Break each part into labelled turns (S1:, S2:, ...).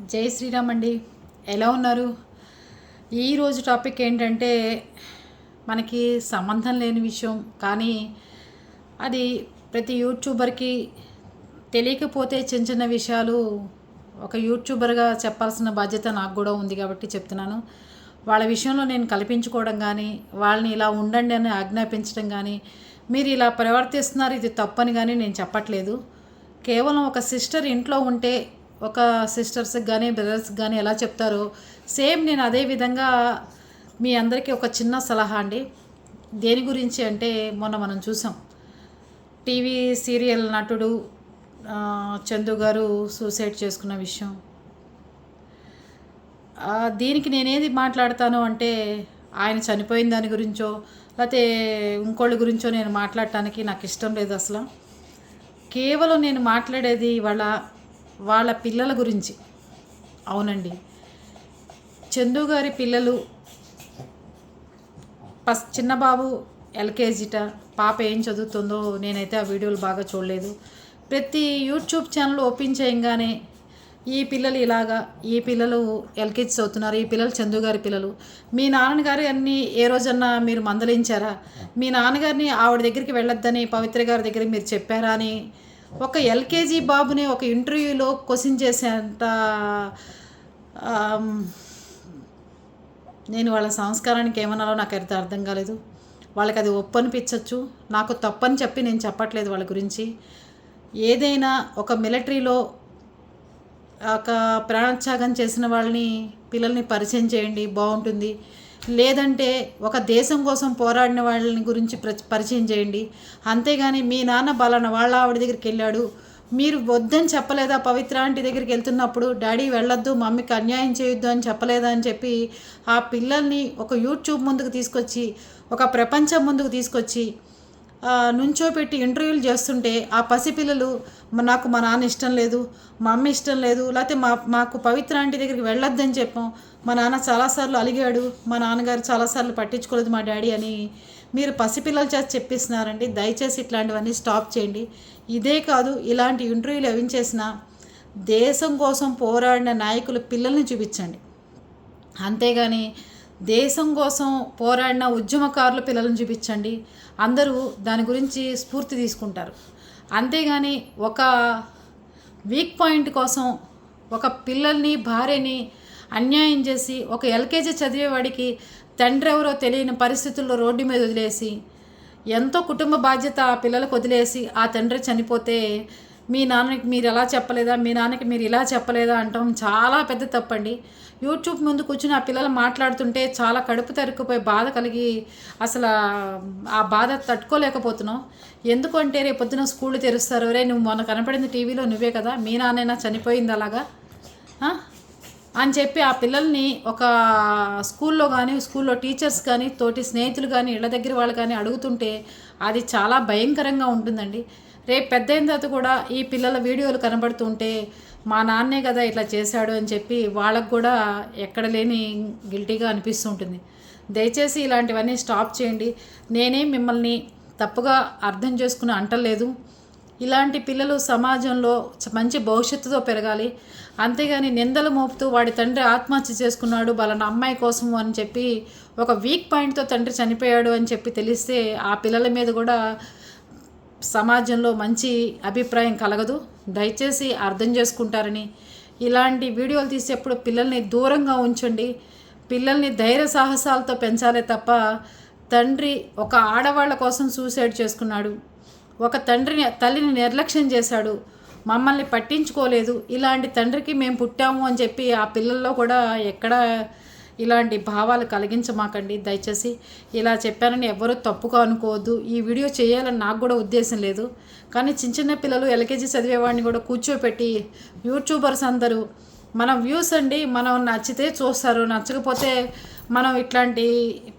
S1: జై శ్రీరామ్ అండి. ఎలా ఉన్నారు? ఈరోజు టాపిక్ ఏంటంటే మనకి సంబంధం లేని విషయం. కానీ అది ప్రతి యూట్యూబర్కి తెలియకపోతే చిన్న చిన్న విషయాలు ఒక యూట్యూబర్గా చెప్పాల్సిన బాధ్యత నాకు కూడా ఉంది కాబట్టి చెప్తున్నాను. వాళ్ళ విషయంలో నేను కల్పించుకోవడం కానీ వాళ్ళని ఇలా ఉండండి అని ఆజ్ఞాపించడం కానీ మీరు ఇలా ప్రవర్తిస్తున్నారు ఇది తప్పని కానీ నేను చెప్పట్లేదు. కేవలం ఒక సిస్టర్ ఇంట్లో ఉంటే ఒక సిస్టర్స్కి కానీ బ్రదర్స్కి కానీ ఎలా చెప్తారో? సేమ్ నేను అదే విధంగా మీ అందరికీ ఒక చిన్న సలహా అండి. దేని గురించి అంటే మొన్న మనం చూసాం. టీవీ సీరియల్ నటుడు చందు గారు సూసైడ్ చేసుకున్న విషయం. దీనికి నేనేది మాట్లాడతాను అంటే ఆయన చనిపోయిన దాని గురించో లేకపోతే ఇంకోళ్ళ గురించో నేను మాట్లాడటానికి నాకు ఇష్టం లేదు అసలు. కేవలం నేను మాట్లాడేది వాళ్ళ వాళ్ళ పిల్లల గురించి. అవునండి. చందు గారి పిల్లలు ఫస్ చిన్న బాబు ఎల్కేజీట పాప ఏం చదువుతుందో నేనైతే ఆ వీడియోలు బాగా చూడలేదు. ప్రతి యూట్యూబ్ ఛానల్ ఓపెన్ చేయంగానే ఈ పిల్లలు ఇలాగా ఈ పిల్లలు ఎల్కేజీ చదువుతున్నారు ఈ పిల్లలు చందు గారి పిల్లలు. మీ నాన్నగారు అన్ని ఏ రోజన్నా మీరు మందలించారా? మీ నాన్నగారిని ఆవిడ దగ్గరికి వెళ్ళొద్దని పవిత్ర గారి దగ్గర మీరు చెప్పారా అని ఒక ఎల్కేజీ బాబుని ఒక ఇంటర్వ్యూలో క్వశ్చన్ చేసేంత నేను వాళ్ళ సంస్కారానికి ఏమన్నాలో నాకు అయితే అర్థం కాలేదు. వాళ్ళకి అది ఒప్పు అనిపించవచ్చు నాకు తప్పని చెప్పి నేను చెప్పట్లేదు వాళ్ళ గురించి. ఏదైనా ఒక మిలిటరీలో ఒక ప్రాణోత్సాగం చేసిన వాళ్ళని పిల్లల్ని పరిచయం చేయండి బాగుంటుంది. లేదంటే ఒక దేశం కోసం పోరాడిన వాళ్ళని గురించి పరిచయం చేయండి. అంతేగాని మీ నాన్న బలాన వాళ్ళ ఆవిడ దగ్గరికి వెళ్ళాడు. మీరు వద్దని చెప్పలేదా పవిత్ర ఆంటీ దగ్గరికి వెళ్తున్నప్పుడు? డాడీ వెళ్ళొద్దు మమ్మీకి అన్యాయం చేయొద్దు అని చెప్పలేదా అని చెప్పి ఆ పిల్లల్ని ఒక యూట్యూబ్ ముందుకు తీసుకొచ్చి ఒక ప్రపంచం ముందుకు తీసుకొచ్చి నుంచోపెట్టి ఇంటర్వ్యూలు చేస్తుంటే ఆ పసిపిల్లలు నాకు మా నాన్న ఇష్టం లేదు మా అమ్మ ఇష్టం లేదు లేకపోతే మా మాకు పవిత్ర ఆంటీ దగ్గరికి వెళ్ళొద్దని చెప్పాం. మా నాన్న చాలాసార్లు అలిగాడు మా నాన్నగారు చాలాసార్లు పట్టించుకోలేదు మా డాడీ అని మీరు పసిపిల్లల చేత చెప్పిస్తున్నారండి. దయచేసి ఇట్లాంటివన్నీ స్టాప్ చేయండి. ఇదే కాదు ఇలాంటి ఇంటర్వ్యూలు ఎవించేసిన చేసినా దేశం కోసం పోరాడిన నాయకులు పిల్లల్ని చూపించండి. అంతేగాని దేశం కోసం పోరాడిన ఉద్యమకారుల పిల్లలను చూపించండి. అందరూ దాని గురించి స్ఫూర్తి తీసుకుంటారు. అంతేగాని ఒక వీక్ పాయింట్ కోసం ఒక పిల్లల్ని భార్యని అన్యాయం చేసి ఒక ఎల్కేజీ చదివేవాడికి తండ్రి ఎవరో తెలియని పరిస్థితుల్లో రోడ్డు మీద వదిలేసి ఎంతో కుటుంబ బాధ్యత ఆ పిల్లలకు వదిలేసి ఆ తండ్రి చనిపోతే మీ నాన్నకి మీరు ఎలా చెప్పలేదా? మీ నాన్నకి మీరు ఇలా చెప్పలేదా? అంటాం. చాలా పెద్ద తప్పండి. యూట్యూబ్ ముందు కూర్చుని ఆ పిల్లలు మాట్లాడుతుంటే చాలా కడుపు తరుక్కుపోయి బాధ కలిగి అసలు ఆ బాధ తట్టుకోలేకపోతున్నాం ఎందుకంటే రేపు పొద్దున స్కూళ్ళు తెరుస్తారు. రే నువ్వు మొన్న కనపడింది టీవీలో నువ్వే కదా. మీ నాన్నైనా చనిపోయింది అలాగా? అని చెప్పి ఆ పిల్లల్ని ఒక స్కూల్లో కానీ స్కూల్లో టీచర్స్ కానీ తోటి స్నేహితులు కానీ ఇళ్ళ దగ్గర వాళ్ళు కానీ అడుగుతుంటే అది చాలా భయంకరంగా ఉంటుందండి. రేపు పెద్ద అయిన తర్వాత కూడా ఈ పిల్లల వీడియోలు కనబడుతుంటే మా నాన్నే కదా ఇట్లా చేశాడు అని చెప్పి వాళ్ళకు కూడా ఎక్కడ లేని గిల్టీగా అనిపిస్తుంటుంది. దయచేసి ఇలాంటివన్నీ స్టాప్ చేయండి. నేనే మిమ్మల్ని తప్పుగా అర్థం చేసుకుని అంటలేదు ఇలాంటి పిల్లలు సమాజంలో మంచి భవిష్యత్తుతో పెరగాలి. అంతేగాని నిందలు మోపుతూ వాడి తండ్రి ఆత్మహత్య చేసుకున్నాడు వాళ్ళ అమ్మాయి కోసం అని చెప్పి ఒక వీక్ పాయింట్తో తండ్రి చనిపోయాడు అని చెప్పి తెలిస్తే ఆ పిల్లల మీద కూడా సమాజంలో మంచి అభిప్రాయం కలగదు. దయచేసి అర్థం చేసుకుంటారని. ఇలాంటి వీడియోలు తీసేప్పుడు పిల్లల్ని దూరంగా ఉంచండి. పిల్లల్ని ధైర్య సాహసాలతో పెంచాలే తప్ప తండ్రి ఒక ఆడవాళ్ళ కోసం సూసైడ్ చేసుకున్నాడు. ఒక తండ్రిని తల్లిని నిర్లక్ష్యం చేశాడు. మమ్మల్ని పట్టించుకోలేదు. ఇలాంటి తండ్రికి మేము పుట్టాము అని చెప్పి ఆ పిల్లల్లో కూడా ఎక్కడ ఇలాంటి భావాలు కలిగించమాకండి. దయచేసి ఇలా చెప్పానని ఎవరూ తప్పుగా అనుకోవద్దు. ఈ వీడియో చేయాలని నాకు కూడా ఉద్దేశం లేదు. కానీ చిన్న చిన్న పిల్లలు ఎల్కేజీ చదివేవాడిని కూడా కూర్చోపెట్టి యూట్యూబర్స్ అందరూ మన వ్యూస్ అండి మనం నచ్చితే చూస్తారు. నచ్చకపోతే మనం ఇట్లాంటి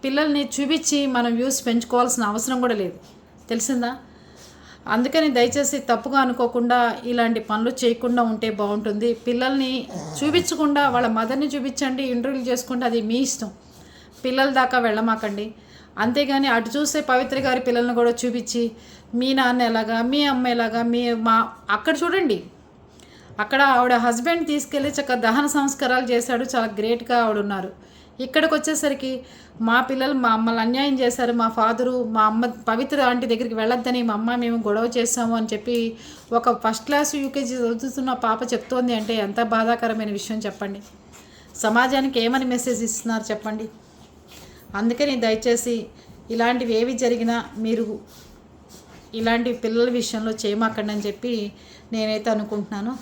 S1: పిల్లల్ని చూపించి మనం వ్యూస్ పెంచుకోవాల్సిన అవసరం కూడా లేదు. తెలిసిందా? అందుకని దయచేసి తప్పుగా అనుకోకుండా ఇలాంటి పనులు చేయకుండా ఉంటే బాగుంటుంది. పిల్లల్ని చూపించకుండా వాళ్ళ మదర్ని చూపించండి ఇంటర్వ్యూలు చేసుకుంటే అది మీ ఇష్టం. పిల్లల దాకా వెళ్ళమాకండి. అంతేగాని అటు చూస్తే పవిత్ర గారి పిల్లల్ని కూడా చూపించి మీ నాన్న ఎలాగా మీ అమ్మ ఎలాగా మీ మా అక్కడ చూడండి. అక్కడ ఆవిడ హస్బెండ్ తీసుకెళ్ళి చక్కగా దహన సంస్కారాలు చేశాడు. చాలా గ్రేట్గా ఆవిడ ఉన్నారు. ఇక్కడికి వచ్చేసరికి మా పిల్లలు మా అమ్మలు అన్యాయం చేశారు మా ఫాదరు మా అమ్మ పవిత్ర ఆంటీ దగ్గరికి వెళ్ళొద్దని మా అమ్మ మేము గొడవ చేస్తాము అని చెప్పి ఒక ఫస్ట్ క్లాస్ యూకేజీ చదువుతున్న పాప చెప్తోంది అంటే ఎంత బాధాకరమైన విషయం చెప్పండి. సమాజానికి ఏమని మెసేజ్ ఇస్తున్నారు చెప్పండి. అందుకని దయచేసి ఇలాంటివి ఏవి జరిగినా మీరు ఇలాంటి పిల్లల విషయంలో చేయమాకండి అని చెప్పి నేనైతే అనుకుంటున్నాను.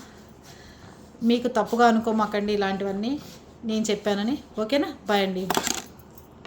S1: మీకు తప్పుగా అనుకోమాకండి ఇలాంటివన్నీ. నేను చెప్పానని. ఓకేనా? బాయ్ అండి.